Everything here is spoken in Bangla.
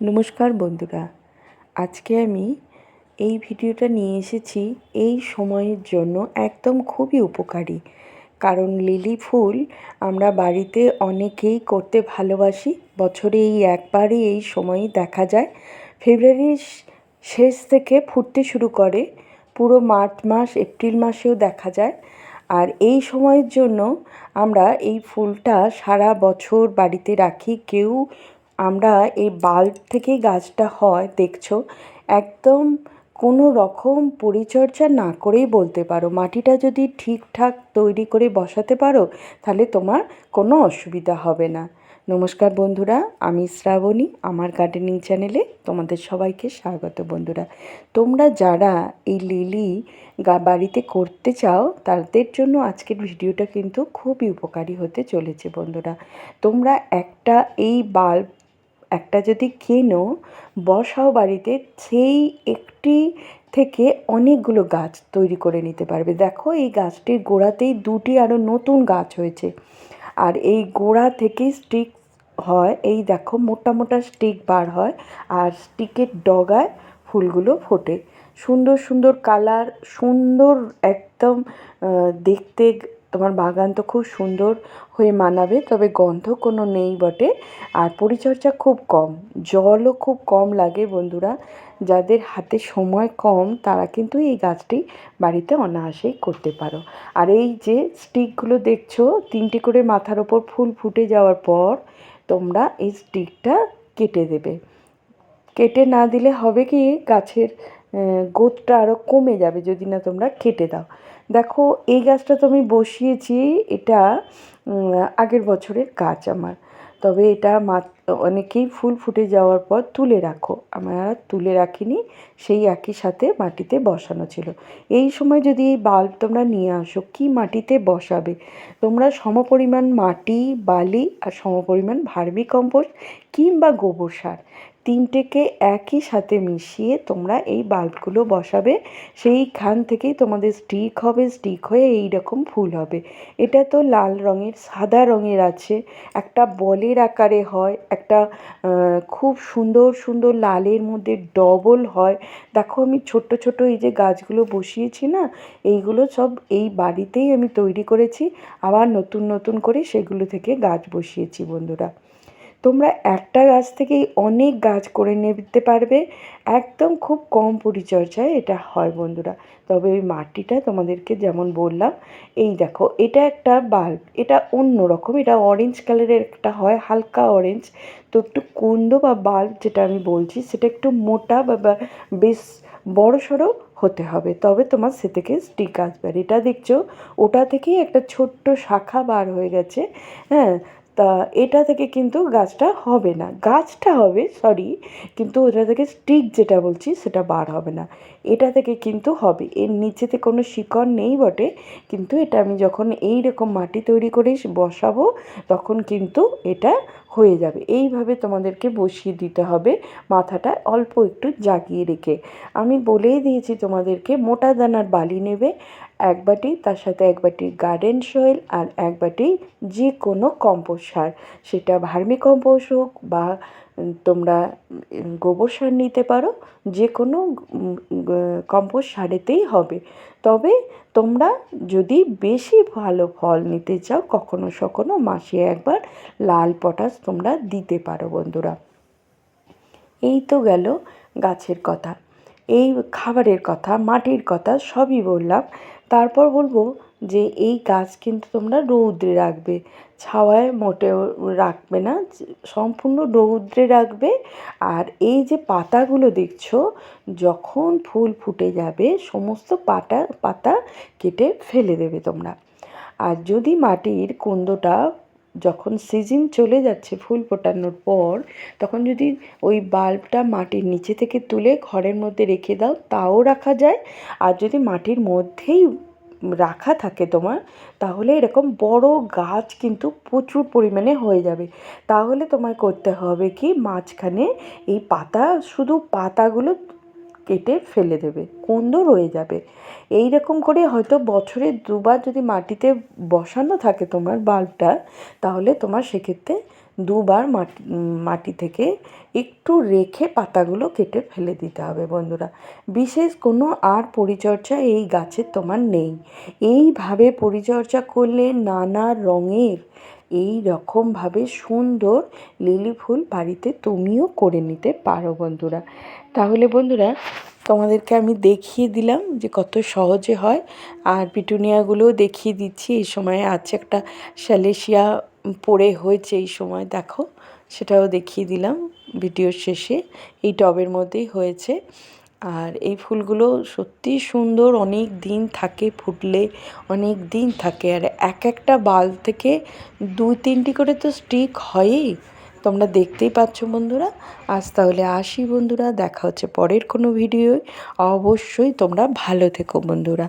নমস্কার বন্ধুরা। আজকে আমি এই ভিডিওটা নিয়ে এসেছি এই সময়ের জন্য একদম খুবই উপকারী। কারণ লিলি ফুল আমরা বাড়িতে অনেকেই করতে ভালোবাসি। বছরে এই একবারই এই সময় দেখা যায়। ফেব্রুয়ারির শেষ থেকে ফুটতে শুরু করে পুরো মার্চ মাস, এপ্রিল মাসেও দেখা যায়। আর এই সময়ের জন্য আমরা এই ফুলটা সারা বছর বাড়িতে রাখি। কেউ আমরা এই বাল্ব থেকেই গাছটা হয়, দেখছ? একদম কোনো রকম পরিচর্যা না করেই বলতে পারো। মাটিটা যদি ঠিকঠাক তৈরি করে বসাতে পারো, তাহলে তোমার কোনো অসুবিধা হবে না। নমস্কার বন্ধুরা, আমি শ্রাবণী, আমার গার্ডেনিং চ্যানেলে তোমাদের সবাইকে স্বাগত বন্ধুরা। তোমরা যারা এই লিলি বাড়িতে করতে চাও, তাদের জন্য আজকের ভিডিওটা কিন্তু খুবই উপকারী হতে চলেছে বন্ধুরা। তোমরা একটা এই বাল্ব একটা যদি কেনো, বসাও বাড়িতে সেই একটি থেকে অনেকগুলো গাছ তৈরি করে নিতে পারবে। দেখো, এই গাছটির গোড়াতেই দুটি আরও নতুন গাছ হয়েছে। আর এই গোড়া থেকেই স্টিক হয়, এই দেখো মোটা মোটা স্টিক বার হয় আর স্টিকের ডগায় ফুলগুলো ফোটে। সুন্দর সুন্দর কালার, সুন্দর একদম দেখতে তোমার বাগান তো খুব সুন্দর হয়ে মানাবে, তবে গন্ধ কোনো নেই বটে। আর পরিচর্যা খুব কম, জলও খুব কম লাগে বন্ধুরা। যাদের হাতে সময় কম, তারা কিন্তু এই গাছটি বাড়িতে অনায়াসেই করতে পারো। আর এই যে স্টিকগুলো দেখছ, তিনটে করে মাথার ওপর ফুল ফুটে যাওয়ার পর তোমরা এই স্টিকটা কেটে দেবে। কেটে না দিলে হবে কি, গাছের গোতটা আরও কমে যাবে যদি না তোমরা কেটে দাও। দেখো, এই গাছটা তো আমি বসিয়েছি, এটা আগের বছরের গাছ আমার। তবে এটা মা অনেকেই ফুল ফুটে যাওয়ার পর তুলে রাখো। আমরা তুলে রাখিনি, সেই একই সাথে মাটিতে বসানো ছিল। এই সময় যদি এই বাল্ব তোমরা নিয়ে আসো, কি মাটিতে বসাবে? তোমরা সমপরিমাণ মাটি, বালি আর সমপরিমাণ ভার্মি কম্পোস্ট কিংবা গোবর সার। তিনটেকে একই সাথে মিশিয়ে তোমরা এই বাল্বগুলো বসাবে। সেইখান থেকেই তোমাদের স্টিক হবে, স্টিক হয়ে এই রকম ফুল হবে। এটা তো লাল রঙের, সাদা রঙের আছে। একটা বলের আকারে হয়, একটা খুব সুন্দর সুন্দর লালের মধ্যে ডবল হয়। দেখো আমি ছোট্ট ছোট এই যে গাছগুলো বসিয়েছি না, এইগুলো সব এই বাড়িতেই আমি তৈরি করেছি। আবার নতুন নতুন করে সেগুলো থেকে গাছ বসিয়েছি বন্ধুরা। তোমরা একটা গাছ থেকেই অনেক গাছ করে নিতে পারবে। একদম খুব কম পরিচর্যায় এটা হয় বন্ধুরা। তবে ওই মাটিটা তোমাদেরকে যেমন বললাম, এই দেখো, এটা একটা বাল্ব, এটা অন্য রকম এটা অরেঞ্জ কালারের একটা হয়, হালকা অরেঞ্জ তো একটু কুন্দ বা বাল্ব যেটা আমি বলছি, সেটা একটু মোটা বা বেশ বড় সড়ো হতে হবে। তবে তোমার সে থেকে স্টিক আসবে। আর এটা দেখছ, ওটা থেকেই একটা ছোট্ট শাখা বার হয়ে গেছে। হ্যাঁ তা এটা থেকে কিন্তু গাছটা হবে না। গাছটা হবে সরি কিন্তু ওটা থেকে স্টিক যেটা বলছি সেটা বার হবে না। এটা থেকে কিন্তু হবে। এর নিচেতে কোনো শিকড় নেই বটে, কিন্তু এটা আমি যখন এই রকম মাটি তৈরি করে বসাবো, তখন কিন্তু এটা হয়ে যাবে। এইভাবে তোমাদেরকে বসিয়ে দিতে হবে, মাথাটা অল্প একটু জাগিয়ে রেখে। আমি বলেই দিয়েছি তোমাদেরকে, মোটা দানার বালি নেবে এক বাটি, তার সাথে এক বাটি গার্ডেন সয়েল আর এক বাটি যে কোনো কম্পোস্ট সার। সেটা ভার্মি কম্পোস্ট হোক বা তোমরা গোবর সার নিতে পারো যে কোনো কম্পোস্ট সারেতেই হবে। তবে তোমরা যদি বেশি ভালো ফল নিতে চাও, কখনো সখনো মাসে একবার লাল পটাশ তোমরা দিতে পারো বন্ধুরা। এই তো গেল গাছের কথা। এই খাবারের কথা, মাটির কথা সবই বললাম। তারপর বলব যে এই গাছ কিন্তু তোমরা রৌদ্রে রাখবে। ছাওয়ায় মোটেও রাখবে না, সম্পূর্ণ রৌদ্রে রাখবে। আর এই যে পাতাগুলো দেখছ, যখন ফুল ফুটে যাবে, সমস্ত পাতা পাতা কেটে ফেলে দেবে তোমরা। আর যদি মাটির কুন্দটা যখন সিজন চলে যাচ্ছে ফুল ফোটানোর পর, তখন যদি ওই বাল্বটা মাটির নিচে থেকে তুলে ঘরের মধ্যে রেখে দাও, তাও রাখা যায়। আর যদি মাটির মধ্যেই রাখা থাকে তোমার, তাহলে এরকম বড় গাছ কিন্তু প্রচুর পরিমাণে হয়ে যাবে। তাহলে তোমায় করতে হবে কি, মাঝখানে এই পাতা, শুধু পাতাগুলো কেটে ফেলে দেবে কুন্দ রয়ে যাবে। এই রকম করে হয়তো বছরে দুবার যদি মাটিতে বসানো থাকে তোমার বাল্বটা, তাহলে তোমার সেক্ষেত্রে দুবার মাটি মাটি থেকে একটু রেখে পাতাগুলো কেটে ফেলে দিতে হবে বন্ধুরা। বিশেষ কোনো আর পরিচর্যা এই গাছের তোমার নেই। এইভাবে পরিচর্যা করলে নানা রঙের এই রকমভাবে সুন্দর লিলি ফুল বাড়িতে তুমিও করে নিতে পারো বন্ধুরা। তাহলে বন্ধুরা, তোমাদেরকে আমি দেখিয়ে দিলাম যে কত সহজে হয়। আর পিটুনিয়াগুলোও দেখিয়ে দিচ্ছি, এই সময় আছে একটা স্যালেসিয়া পড়ে হয়েছে এই সময়, দেখো। সেটাও দেখিয়ে দিলাম ভিডিওর শেষে, এই টবের মধ্যেই হয়েছে। আর এই ফুলগুলো সত্যি সুন্দর, অনেক দিন থাকে ফুটলে, অনেক দিন থাকে। আর এক একটা বাল থেকে দুই তিনটি করে তো স্টিক হয়ই। তোমরা দেখতেই পাচ্ছ বন্ধুরা। আজ তাহলে আসি বন্ধুরা, দেখা হচ্ছে পরের কোনো ভিডিও অবশ্যই তোমরা ভালো থেকো বন্ধুরা।